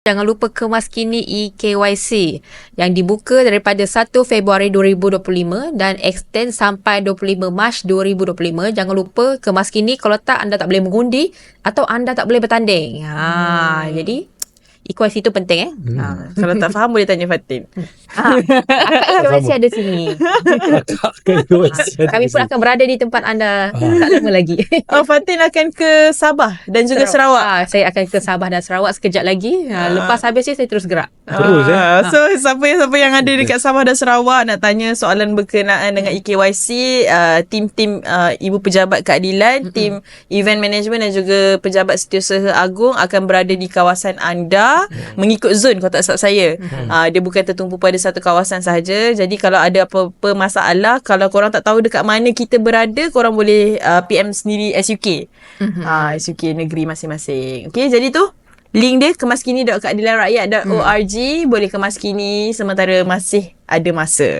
Jangan lupa kemaskini eKYC yang dibuka daripada 1 Februari 2025 dan extend sampai 25 Mac 2025. Jangan lupa kemaskini kalau tak anda tak boleh mengundi atau anda tak boleh bertanding. Ha, jadi eKYC itu penting eh. Ha, kalau tak faham boleh tanya Fatin. Ha, akak eKYC ada sini. Kami pun akan berada di tempat anda tak lama lagi. Oh, Fatin akan ke Sabah dan juga Sarawak. Ah, saya akan ke Sabah dan Sarawak sekejap lagi. Ah, lepas habis ni saya terus gerak. Terus, eh? Ah, So siapa yang siapa yang ada dekat Sabah dan Sarawak nak tanya soalan berkenaan dengan EKYC, uh, tim-tim uh, ibu pejabat keadilan, tim event management dan juga pejabat setiausaha agung akan berada di kawasan anda mengikut zon kalau tak silap saya. Uh, dia bukan tertumpu pada satu kawasan sahaja. Jadi kalau ada apa-apa masalah, kalau korang tak tahu dekat mana kita berada, korang boleh uh, PM sendiri SUK. Uh, SUK negeri masing-masing. Okay, jadi tu Link dia kemaskini.keadilanrakyat.org hmm. Boleh kemaskini sementara masih ada masa.